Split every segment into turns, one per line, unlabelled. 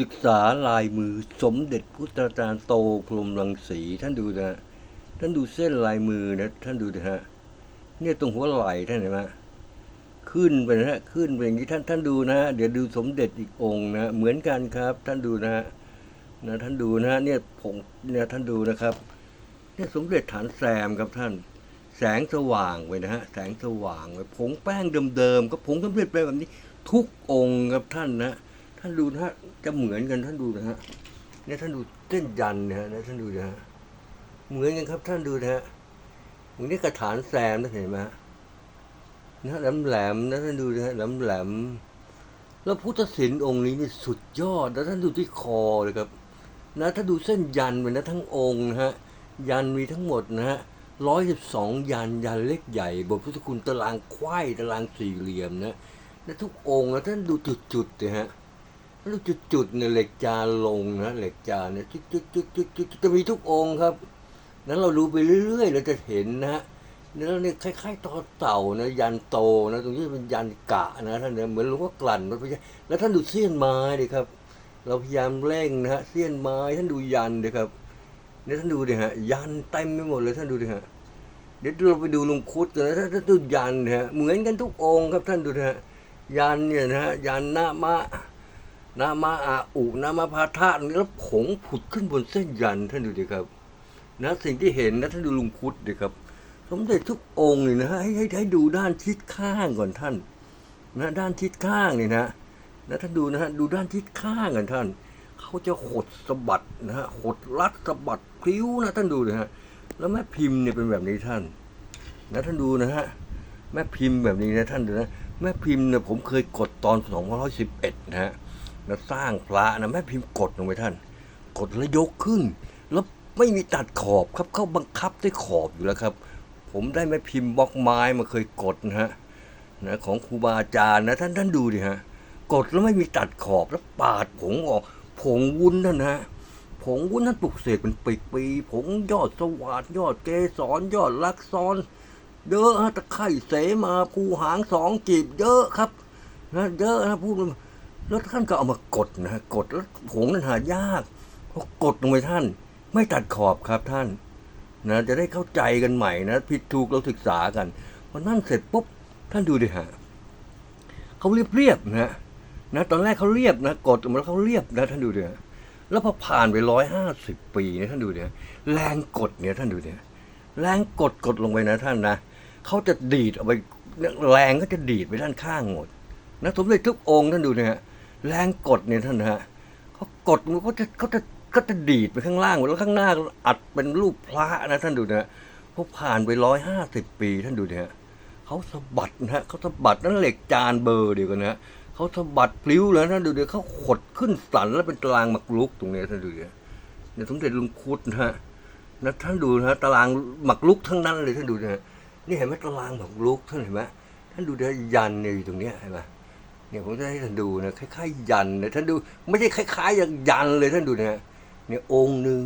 ศึกษาลายมือสมเด็จพุทธาจารย์โตพรมรังสีท่านดูนะฮะท่านดูเส้นลายมือนะ ท่านดูนะฮะเนี่ยตรงหัวไหล่ท่านเห็นไหมขึ้นไปนะฮะขึ้นไปอย่างนี้ท่านท่านดูนะฮะเดี๋ยวดูสมเด็จอีกองค์นะเหมือนกันครับ ท่านดูนะฮะนะท่านดูนะฮะเนี่ยผมเนี่ยท่านดูนะครับเนี่ยสมเด็จฐานแซมครับท่าน แสงสว่างไปนะฮะแสงสว่างไปผงแป้งเดิมๆก็ผงสำเร็จไปแบบนี้ ทุกองค์ครับท่านนะ ท่านดูนะฮะจะเหมือนกันท่านดูนะฮะเนี่ยท่านดูเส้นยันนะฮะเนี่ยท่านดูนะฮะเหมือนกันครับท่านดูนะฮะเหมือนนี่กระถานแซมนะเห็นไหมฮะนะแหลมแหลมนะท่านดูนะฮะแหลมแหลมแล้วพุทธศิลป์องค์นี้นี่สุดยอดแล้วท่านดูที่คอเลยครับ นะถ้าดูเส้นยันไปนะทั้งองค์นะฮะยันมีทั้งหมดนะฮะร้อยสิบสองยันยันเล็กใหญ่บทพุทธคุณตารางควายตารางสี่เหลี่ยมนะและทุกองค์นะท่านดูจุดๆเลยฮะ ท่านดูจุดๆเนี่ยเหล็กจานลงนะเหล็กจานเนี่ยจุดๆๆๆจะมีทุกองค์ครับ นั้นเราดูไปเรื่อยๆเราจะเห็นนะฮะแล้วเนี่ยคล้ายๆต่อเต่านะยันโตนะตรงนี้เป็นยันกะนะท่านเนี่ยเหมือนหลวงพ่อกลั่นมันไม่ใช่แล้วท่านดูเสี้ยนไม้ดิครับ เราพยายามเร่งนะฮะเสี้ยนไม้ท่านดูยันเลยครับเนี่ยท่านดูดิฮะยันเต็มไปหมดเลยท่านดูดิฮะเดี๋ยวเราไปดูลุงคุดกันนะท่านท่านดูยันนะฮะเหมือนกันทุกองค์ครับท่านดูนะฮะยันเนี่ยนะฮะยันหน้ามะ นามาอาอุนามาพาธาตุแล้วผงผุดขึ้นบนเส้นยันท่านดูดิครับ นะสิ่งที่เห็นนะท่านดูลุงคุดดิครับ สมเด็จทุกองค์เลยนะให้ให้ให้ดูด้านทิศข้างก่อนท่าน นะด้านทิศข้างนี่นะนะท่านดูนะฮะดูด้านทิศข้างกันท่านเขาจะหดสะบัดนะฮะหดรัดสะบัดพลิ้วนะท่านดูนะฮะแล้วแม่พิมพ์เนี่ยเป็นแบบนี้ท่าน นะท่านดูนะฮะแม่พิมพ์แบบนี้นะท่านดูนะแม่พิมพ์เนี่ยผมเคยกดตอน2511นะฮะ แล้วสร้างพระนะแม่พิมพ์กดลงไปท่าน กดแล้วยกขึ้น แล้วไม่มีตัดขอบครับเขาบังคับด้วยขอบอยู่แล้วครับ ผมได้แม่พิมพ์บล็อกไม้มาเคยกดนะฮะนะของครูบาอาจารย์นะท่านท่านดูดิฮะกดแล้วไม่มีตัดขอบแล้วปาดผงออก ผงวุ้นนั่นนะฮะผงวุ้นนั้นปลุกเสกเป็นปีปีผงยอดสวัสดยอดเกสรยอดลักซอนเยอะฮะตะไคร่เสมาภูหางสองจีบเยอะครับนะเยอะนะพูด แล้วท่านก็เอามากดนะฮะกดแล้วผงนั้นหายากพอกดลงไปท่าน ไม่ตัดขอบครับท่านนะจะได้เข้าใจกันใหม่นะผิดถูกเราศึกษากันพอนั่นเสร็จปุ๊บท่านดูดิฮะเขาเรียบเรียบๆนะฮะนะตอนแรกเขาเรียบนะกดมาแล้วเขาเรียบนะท่านดูดี๋ยแล้วพอผ่านไปร้อยห้าสิบปีเนี่ยท่านดูดี๋ยแรงกดเนี่ยท่านดูดี๋ยแรงกดกดลงไปนะท่านนะเขาจะดีดเอาไปแรงก็จะดีดไปด้านข้างหมดนะสมเด็จทุกองค์ท่านดูเนี่ย แรงกดเนี่ยท่านนะฮะเขากดมันก็จะเขาจะก็จะดีดไปข้างล่างหมดแล้วข้างหน้าอัดเป็นรูปพระนะท่านดูนะพอผ่านไปร้อยห้าสิบปีท่านดูเนี่ยเขาสะบัดนะฮะเขาสะบัดนั่นเหล็กจานเบอร์เดียวกันนะฮะเขาสะบัดพลิ้วแล้วท่านดูเดี๋ยวเขาขดขึ้นสันแล้วเป็นตารางหมักลุกตรงนี้ท่านดูเดี๋ยวเนี่ยสมเด็จลุงคุดนะฮะนะท่านดูนะตารางหมักลุกทั้งนั้นเลยท่านดูนะฮะนี่เห็นไหมตารางหมักลุกท่านเห็นไหมท่านดูเดี๋ยวยันเนี่ยอยู่ตรงเนี้ยเห็นไหม เนี่ยผมจะให้ท่านดูนะคล้ายๆยันเลยท่านดูไม่ใช่คล้ายๆอย่างยันเลยท่านดูนะเนี่ยองค์หนึ่ง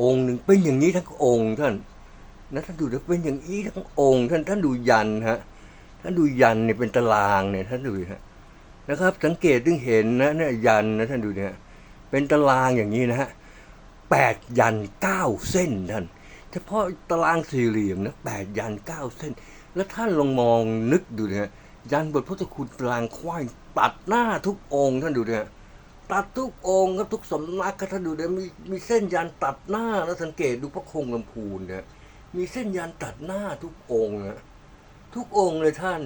องค์หนึ่งเป็นอย่างนี้ทั้งองค์ท่านนะท่านดูนะเป็นอย่างนี้ทั้งองค์ ท่านท่านดูยันฮะท่านดูยันเนี่ยเป็นตารางเนี่ยท่านดูฮะนะครับ สังเกตถึงเห็นนะเนี่ยยันนะท่านดูเนี่ยเป็นตารางอย่างนี้นะฮะแปดยันเก้าเส้นท่านเฉพาะตารางสี่เหลี่ยมนะแปดยันเก้าเส้น แล้วท่านลองมองนึกดูเนี่ย ยันบทพุทธคุณตารางควายตัดหน้าทุกองค์ท่านดูเนี่ยตัดทุกองค์ครับทุกสำนักครับท่านดูเนี่ยมีมีเส้นยันตัดหน้าแล้วสังเกตดูพระคงลำพูนเนี่ยมีเส้นยันตัดหน้าทุกองค์นะทุกองค์เลยท่าน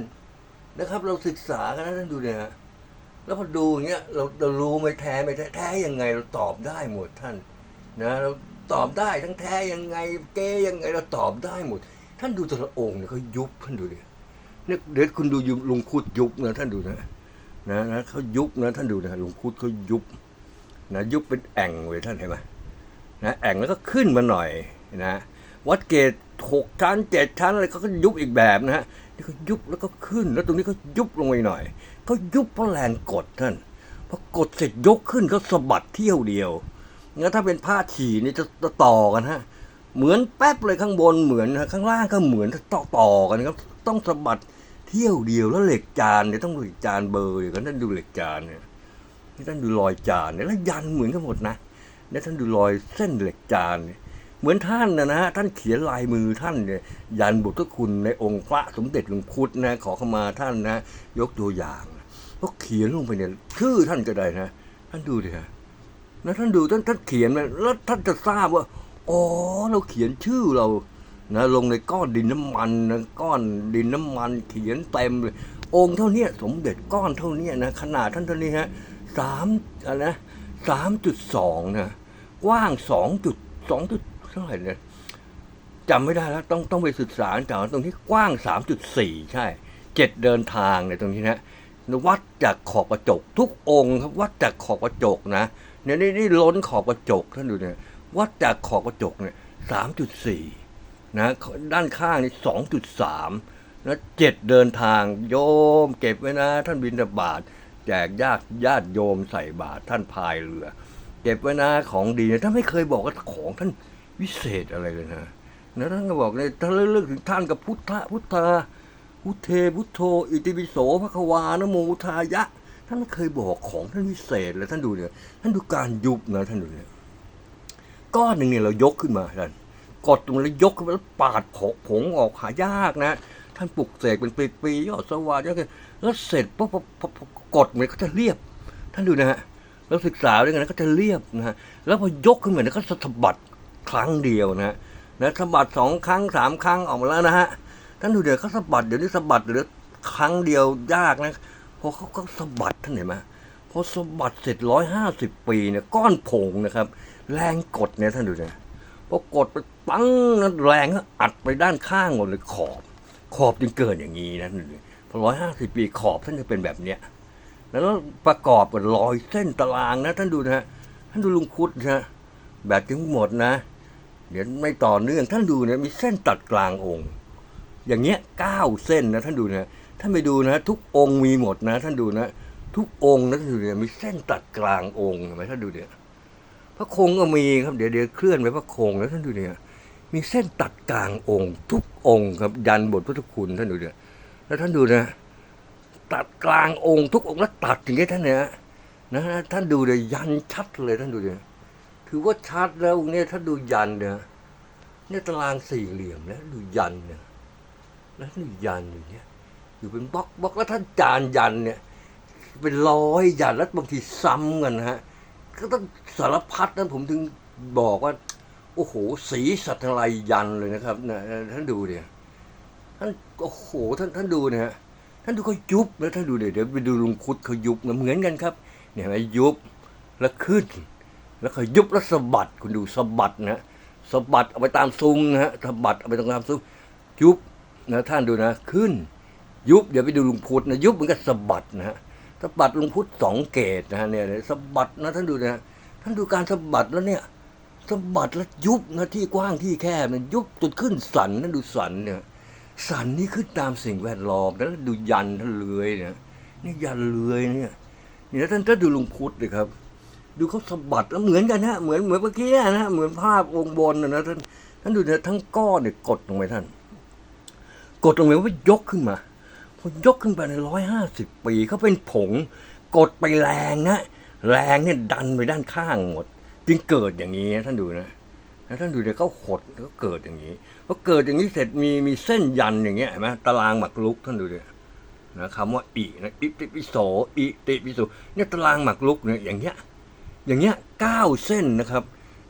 นะครับ เราศึกษากันนะท่านดูเนี่ยฮะแล้วพอดูอย่างเงี้ยเราเรารู้ไหมแท้ไม่แท้แท้ยังไงเราตอบได้หมดท่านนะเราตอบได้ทั้งแท้ยังไงเก้ยังไงเราตอบได้หมด ท่านดูแต่ละองค์เนี่ยเขายุบท่านดูดิ เนี่ยเดี๋ยวคุณดูยุบลุงคุดยุบนะท่านดูนะนะนะเขายุบนะท่านดูนะลุงคุดเขายุบนะยุบเป็นแอ่งเลยท่านเห็นไหมนะแอ่งแล้วก็ขึ้นมาหน่อยนะวัดเกตหกชั้นเจ็ดชั้นอะไรเขาก็ยุบอีกแบบนะฮะนี่เขายุบแล้วก็ขึ้นแล้วตรงนี้เขายุบลงไปหน่อยเขายุบเพราะแรงกดท่านพอกดเสร็จยกขึ้นเขาสะบัดเที่ยวเดียวงั้นถ้าเป็นผ้าฉี่นี่จะจะต่อกันฮะ เหมือนแป๊บเลยข้างบนเหมือนนะข้างล่างก็เหมือนต่อต่อกันครับต้องสะบัดเที่ยวเดียวแล้วเหล็กจานเนี่ยต้องเหล็กจานเบอร์เดียวกันท่านดูเหล็กจานเนี่ยนี่ท่านดูรอยจานเนี่ยแล้วยันเหมือนกันหมดนะแล้วท่านดูรอยเส้นเหล็กจานเนี่ยเหมือนท่านนะนะฮะท่านเขียนลายมือท่านเนี่ยยันบุตรคุณในองค์พระสมเด็จหลวงพุทธนะขอเข้ามาท่านนะ ยกตัวอย่างก็เขียนลงไปเนี่ยชื่อท่านก็ได้นะ ท่านดูดิฮะนะท่านดูท่านท่านเขียนมาแล้วท่านจะทราบว่า อ๋อเราเขียนชื่อเรานะลงในก้อนดินน้ำมันนะก้อนดินน้ำมันเขียนเต็มเลยองค์เท่านี้สมเด็จก้อนเท่านี้นะขนาดท่านเท่านี้ฮะสามอะไรนะสามจุดสองนะกว้างสองจุดสองจุดเท่าไหร่เนี่ยจำไม่ได้แล้วต้องต้องไปศึกษาแต่ตรงที่กว้างสามจุดสี่ใช่เจ็ดเดินทางเนี่ยตรงนี้นะวัดจากขอบกระจกทุกองค์ครับวัดจากขอบกระจกนะเนี่ยนี่นี่ล้นขอบกระจกท่านดูเนี่ย วัดจากขอบกระจกเนี่ยสามจุดสี่นะด้านข้างนี่สองจุดสามนะเจ็ดเดินทางโยมเก็บไว้นะ ท่านบินบาตแจกญาติญาติโยมใส่บาตรท่านพายเรือ เก็บไว้นะของดีนะท่านไม่เคยบอกว่าของท่านวิเศษอะไรเลยนะนะท่านก็บอกเลยถ้าเรื่องถึงท่านกับพุทธะพุทธาพุทเทพุทโธ อิติปิโสพระควานโมทายะ ท่านไม่เคยบอกของท่านวิเศษเลยท่านดูเนี่ยท่านดูการยุบนะท่านดูเนี่ย ก้อนหนึ่งเนี่ยเรายกขึ้นมาท่านกดมันแล้วยกขึ้นมาแล้วปาดผงผงออกหายากนะ ท่านปลุกเสกเป็นปีๆยอดสว่างแล้วแล้วเสร็จปุ๊บกดมันก็จะเรียบ ท่านดูนะฮะแล้วศึกษาด้วยกันนะก็จะเรียบนะฮะแล้วพอยกขึ้นมาเนี่ยก็สะบัดครั้งเดียวนะฮะนะสะบัดสองครั้งสามครั้งออกมาแล้วนะฮะท่านดูเดี๋ยวเขาสะบัดเดี๋ยวนี้สะบัดเหลือครั้งเดียวยากนะพอเขาก็สะบัดท่านเห็นไหม พอสะบัดเสร็จร้อยห้าสิบปีเนี่ยก้อนผงนะครับ แรงกดเนี่ยท่านดูนะพอกดไปปังนั้นแรงก็อัดไปด้านข้างหมดเลยขอบ ขอบจึงเกิดอย่างนี้นะพอร้อยห้าสิบปีขอบท่านจะเป็นแบบเนี้ยแล้วประกอบกับรอยเส้นตารางนะ ท่านดูนะฮะท่านดูลุงคุดนะฮะแบบทั้งหมดนะ เดี๋ยวไม่ต่อเนื่องท่านดูนะมีเส้นตัดกลางองค์ อย่างเงี้ยเก้าเส้นนะท่านดูนะท่านไปดูนะ ทุกองค์มีหมดนะ ท่านดูนะ ทุกองค์นะท่านดูเนี่ยมีเส้นตัดกลางองค์เห็นไหมท่านดูเนี่ยพระโคงก็มีครับเดี๋ยวเดี๋ยวเคลื่อนไปพระโคงแล้วท่านดูเนี่ยมีเส้นตัดกลางองค์ ทุกองค์ครับยันบทพุทธคุณท่านดูเนี่ยแล้วท่านดูนะตัดกลางองค์ ทุกองค์แล้วตัดอย่างนี้ท่านเนี่ยนะท่านดูเลยยันชัดเลยท่านดูเนี่ยถือว่าชัดแล้วองค์เนี่ยท่านดูยันเนี่ยเนี่ยตารางสี่เหลี่ยมแล้วดูยันเนี่ยแล้วดูยันอยู่เนี่ยอยู่เป็นบล็อกบล็อกแล้วท่านจานยันเนี่ย เป็นร้อยยันแล้วบางทีซ้ำกันนะฮะก็ต้องสารพัดนั้นผมถึงบอกว่า โอ้โห สีสัตว์ลัยยันเลยนะครับนะท่านดูเนี่ยท่านโอ้โหท่านท่านดูเนี่ยฮะท่านดูเขายุบแล้วท่านดูเดี๋ยวเดี๋ยวไปดูลุงคุดเขายุบนะเหมือนกันครับ เนี่ยเห็นไหมยุบแล้วขึ้น แล้วเขายุบแล้วสะบัดคุณดูสะบัดนะสะบัดเอาไปตามซุ้มนะฮะสะบัดเอาไปตามซุ้มยุบนะท่านดูนะ ขึ้น ยุบเดี๋ยวไปดูลุงพุดนะยุบมันก็สะบัดนะฮะ สะบัดลุงพุทธสองเกตนะฮะเนี่ยสะบัดนะท่านดูนะท่านดูการสะบัดแล้วเนี่ยสะบัดแล้วยุบนะที่กว้างที่แคบมันยุบตุดขึ้นสันนั่นดูสันเนี่ยสันนี่ขึ้นตามสิ่งแวดล้อมแล้วดูยันท่านเลื้อยเนี่ยนี่ยันเลื้อยเนี่ยนี่แล้วท่านถ้าดูลุงพุทธเลยครับ ดูเขาสะบัดแล้วเหมือนกันนะเหมือนเหมือนเมื่อกี้นะเหมือนภาพองค์บนนะนะท่านท่านดูนะทั้งก้อนเนี่ยกดลงไปท่าน กดลงไปว่ายกขึ้นมา พอยกขึ้นไปในร้อยห้าสิบปีเขาเป็นผง กดไปแรงนะ แรงเนี่ยดันไปด้านข้างหมด จึงเกิดอย่างนี้นะท่านดูนะท่านดูเดี๋ยวเขาขดก็เกิดอย่างนี้พอเกิดอย่างนี้เสร็จมีมีเส้นยันอย่างเงี้ยเห็นไหมตารางหมากรุกท่านดูเลยนะคำว่าอินะอิติปิโสอิติปิโสเนี่ยตารางหมากรุกเนี่ยอย่างเงี้ยอย่างเงี้ยเก้าเส้นนะครับ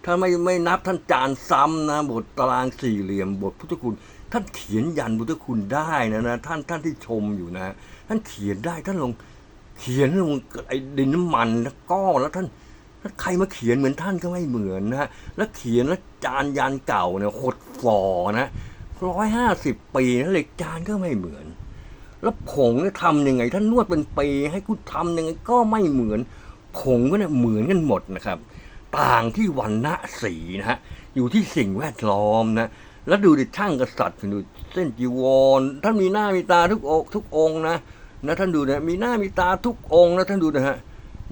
ถ้าไม่ไม่นับท่านจานซ้ำนะบทตารางสี่เหลี่ยมบทพุทธคุณ ท่านเขียนยันพุทธคุณได้นะนะท่านท่านที่ชมอยู่นะ ท่านเขียนได้ท่านลงเขียนลงไอ้ดินน้ำมันแล้วก้อนแล้วท่านถ้าใครมาเขียนเหมือนท่านก็ไม่เหมือนนะฮะแล้วเขียนแล้วจานยันเก่าเนี่ยหดฝ่อนะร้อยห้าสิบปีนะเหล็กจานก็ไม่เหมือน แล้วผงเนี่ยทำยังไงท่านนวดเป็นปีให้กูทำยังไงก็ไม่เหมือน ผงก็เนี่ยเหมือนกันหมดนะครับ ต่างที่วันณะสีนะฮะอยู่ที่สิ่งแวดล้อมนะ แล้วดูดิช่างกษัตริย์ดูเส้นจีวรท่านมีหน้ามีตาทุกองทุกองนะนะท่านดูนะมีหน้ามีตาทุกองนะท่านดูนะฮะ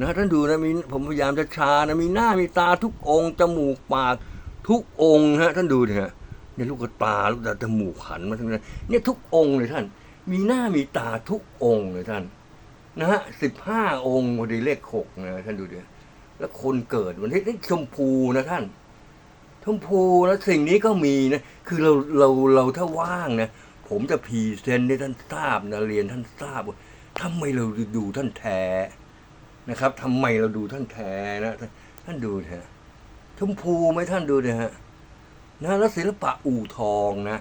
นะท่านดูนะมีผมพยายามจะชานะมีหน้ามีตาทุกองจมูกปากทุกองฮะท่านดูนะฮะเนี่ยลูกตาลูกตาจมูกหันมาทั้งนั้นเนี่ยทุกองเลยท่าน มีหน้ามีตาทุกองเลยท่านนะฮะสิบห้าองค์พอดีเลขหกนะท่านดูดิแล้วคนเกิดวันที่ชมพูนะท่าน ชมพูแล้วสิ่งนี้ก็มีนะคือเราเราเราถ้าว่างนะผมจะพรีเซนต์ให้ท่านทราบนะเรียนท่านทราบว่าทำไมเราดูท่านแท้นะครับทำไมเราดูท่านแท้นะท่านดูเถอะชมพูไหมท่านดูนะฮะนะแล้วศิลปะอู่ทองนะ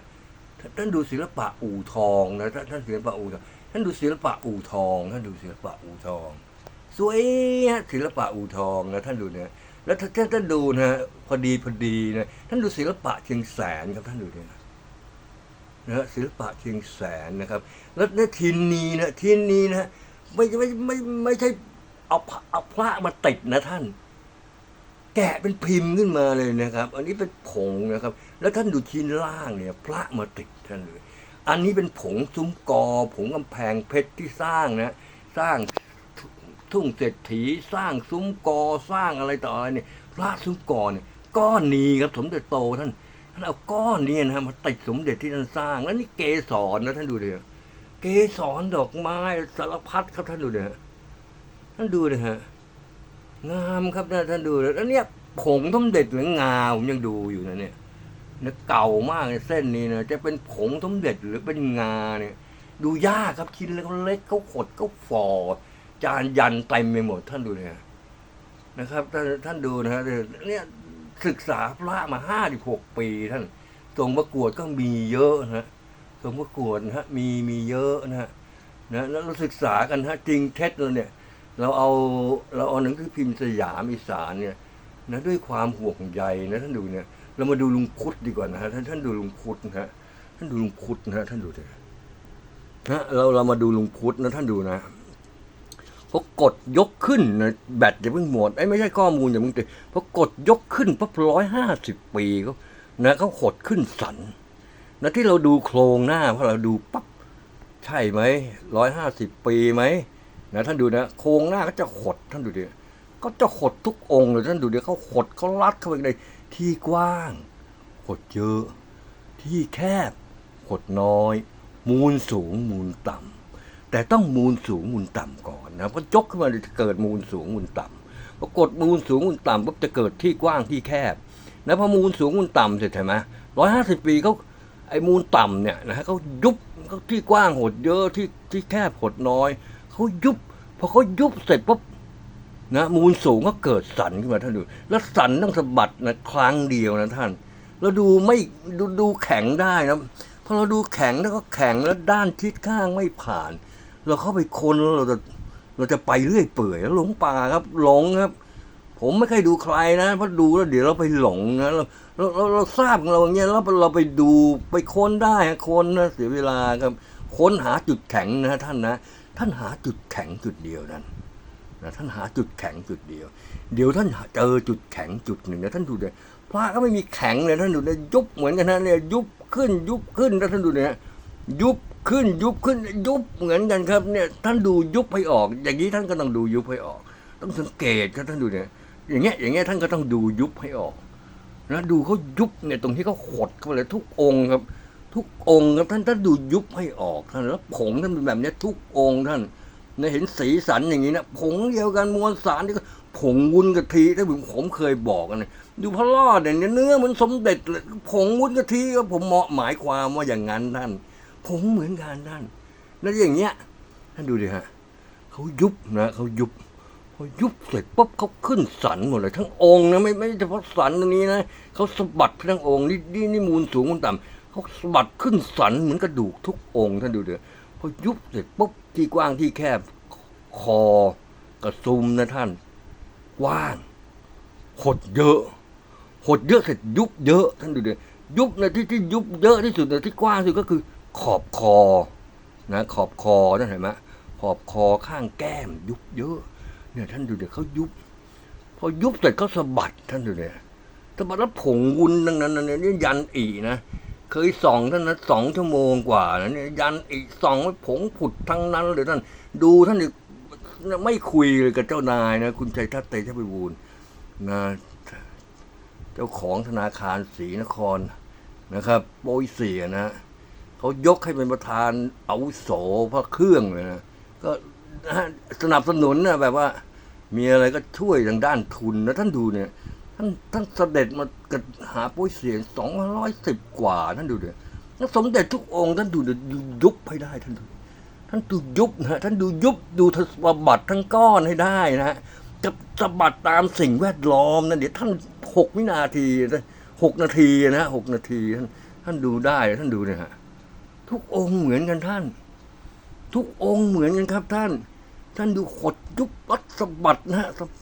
ท่านดูศิลปะอู่ทองนะท่านศิลปะอู่ทองท่านดูศิลปะอู่ทองท่านดูศิลปะอู่ทอง สวยฮะศิลปะอู่ทองนะท่านดูเนี่ยแล้วท่านท่านดูนะ พอดีพอดีนะท่านดูศิลปะเชียงแสนครับท่านดูเนี่ยนะฮะศิลปะเชียงแสนนะครับ แล้วทินนี้นะทินนี้นะไม่ไม่ไม่ไม่ใช่เอาเอาพระมาติดนะท่าน แกะเป็นพิมพ์ขึ้นมาเลยนะครับ อันนี้เป็นผงนะครับ แล้วท่านดูชิ้นล่างเนี่ย พระมาติดท่านเลย อันนี้เป็นผงซุ้มกอ ผงกำแพงเพชรที่สร้างนะ สร้างทุ่งเศรษฐีสร้างซุ้มกอสร้างอะไรต่ออะไรเนี่ยพระซุ้มกอเนี่ย ก้อนนี้ครับสมเด็จโตท่านท่านเอาก้อนนี้นะมาติดสมเด็จที่ท่านสร้าง แล้วนี่เกสรนะท่านดูเลยเกสรดอกไม้สารพัดครับท่านดูเลยท่านดูเลยฮะงามครับนะท่านดูเลยแล้วเนี่ยผงสมเด็จหรืองาผมยังดูอยู่นะเนี่ยเนี่ยเก่ามากเลยเส้นนี้นะจะเป็นผงสมเด็จหรือเป็นงาเนี่ย ดูยากครับชิ้นเล็กๆเขาขดเขาฟอจานยันเต็มไปหมดท่านดูเนี่ยนะครับ ท่านท่านดูนะฮะเนี่ย ศึกษาพระมาห้าสิบหกปีท่านส่งประกวดก็มีเยอะนะฮะส่งประกวดนะฮะมีมีเยอะนะฮะนะแล้วเราศึกษากันฮะจริงเท็จเราเนี่ย เราเอาเราเอาหนังสือพิมพ์สยามอีสานเนี่ยนะด้วยความห่วงใยนะท่านดูเนี่ย เรามาดูลุงคุดดีกว่านะฮะท่านท่านดูลุงคุดนะฮะท่านดูลุงคุดนะฮะท่านดูเถอะนะเราเรามาดูลุงคุดนะท่านดูนะ พอกดยกขึ้นนะแบตจะเพิ่งหมดไอ้ไม่ใช่ข้อมูลอย่าเพิ่งติดพอกดยกขึ้นปั๊บร้อยห้าสิบปีเขานะเขาหดขึ้นสันนะที่เราดูโครงหน้าเพราะเราดูปั๊บใช่ไหมร้อยห้าสิบปีไหมนะท่านดูนะโครงหน้าก็จะหดท่านดูดิก็จะหดทุกองค์เลยท่านดูดิเขาหดเขารัดเข้าไปในที่กว้างหดเยอะ ที่แคบหดน้อย มูลสูงมูลต่ำ แต่ต้องมูลสูงมูลต่ำก่อนนะเพราะยกขึ้นมาจะเกิดมูลสูงมูลต่ำพอกดมูลสูงมูลต่ำปุ๊บจะเกิดที่กว้างที่แคบนะพอมูลสูงมูลต่ำเสร็จใช่ไหมร้อยห้าสิบปีเขาไอ้มูลต่ำเนี่ยนะฮะเขายุบเขาที่กว้างหดเยอะที่ที่แคบหดน้อยเขายุบพอเขายุบเสร็จปุ๊บนะมูลสูงก็เกิดสันขึ้นมาท่านดู แล้วสันต้องสะบัดนะครั้งเดียวนะท่านเราดูไม่ดูดูแข็งได้นะพอเราดูแข็งแล้วก็แข็งแล้วด้านทิศข้างไม่ผ่าน เราเข้าไปคนเราจะเราจะไปเรื่อยเปื่อยแล้วหลงป่าครับ หลงครับ ผมไม่เคยดูใครนะเพราะดูแล้วเดี๋ยวเราไปหลงนะเราเราเราเราทราบของเราอย่างเงี้ยแล้วเราไปดูไปค้นได้ค้นนะเสียเวลาครับ ค้นหาจุดแข็งนะท่านนะ ท่านหาจุดแข็งจุดเดียวนั้นนะท่านหาจุดแข็งจุดเดียว เดี๋ยวท่านเจอจุดแข็งจุดหนึ่งนะท่านดูเลยพระก็ไม่มีแข็งเลยท่านดูเลยยุบเหมือนกันนะเนี่ยยุบขึ้นยุบขึ้นแล้วท่านดูเนี่ย ยุบขึ้นยุบขึ้นยุบเหมือนกันครับเนี่ยท่านดูยุบให้ออก อย่างนี้ท่านก็ต้องดูยุบให้ออก ต้องสังเกตครับท่านดูเนี่ยอย่างเงี้ยอย่างเงี้ยท่านก็ต้องดูยุบให้ออกนะดูเขายุบเนี่ยตรงที่เขาขดเข้าไปเลยทุกองค์ครับ ทุกองค์ครับท่านท่านดูยุบให้ออกท่านแล้วผงท่านเป็นแบบเนี้ยทุกองค์ท่านนะเห็นสีสันอย่างนี้นะผงเดียวกันมวลสารที่ก็ผงวุ้นกะทิที่ผมผมเคยบอกกันะดูพระรอดเนี่ยเนื้อเหมันสมเด็จเลยผงวุ้นกะทิก็ผมเหมาะหมายความว่าอย่างนั้นท่าน ผงเหมือนกันท่านแล้วอย่างเงี้ยท่านดูดิฮะเขายุบนะเขายุบพอยุบเสร็จปุ๊บเขาขึ้นสันหมดเลย ทั้งองค์นะไม่ไม่เฉพาะสันตรงนี้นะเขาสะบัดทั้งองค์นี่นี่นี่มูลสูงมูลต่ำเขาสะบัดขึ้นสันเหมือนกระดูกทุกองค์ท่านดูเถอะพอยุบเสร็จปุ๊บที่กว้างที่แคบคอกระซุมนะท่านกว้างหดเยอะหดเยอะเสร็จยุบเยอะท่านดูเถอยุบนะที่ที่ยุบเยอะที่สุดนะที่กว้างที่สุดก็คือ ขอบคอนะขอบคอนั่นเห็นไหมขอบคอข้างแก้ม ยุบเยอะเนี่ยท่านดูเดี๋ยวเขายุบ พอยุบเสร็จเขาสะบัดท่านดูเนี่ยสะบัดแล้วผงวุ้นดังนั้นนะเนี่ยยันอีนะเคยส่องท่านนะสองชั่วโมงกว่านะเนี่ยยันอีส่องไว้ผงผุดทั้งนั้นเลยท่าน ดูท่านนี่ไม่คุยเลยกับเจ้านายนะคุณชัยทัศน์เตชะพิบูลนะเจ้าของธนาคารศรีนครนะครับ โปรยเสียนะ เขายกให้เป็นประธานอาวุโสพระเครื่องเลยนะก็สนับสนุนนะแบบว่า มีอะไรก็ช่วยทางด้านทุนนะท่านดูเนี่ย ท่านท่านเสด็จมากหาปุ้ยเสียงสองพันร้อยสิบกว่าท่านดูเนี่ยแล้วสมเด็จทุกองค์ท่านดูเนี่ยยุบให้ได้ท่านดูท่านดูยุบนะฮะท่านดูยุบดูทศบัตรทั้งก้อนให้ได้นะฮะจะสะบัดตามสิ่งแวดล้อมนะเดี๋ยวท่านหกวินาทีหกนาทีนะหกนาทีท่านท่านดูได้ท่านดูเนี่ยฮะ ทุกองค์เหมือนกันท่าน ทุกองค์เหมือนกันครับท่าน ท่านดูขดยุบรัดสะบัดนะฮะ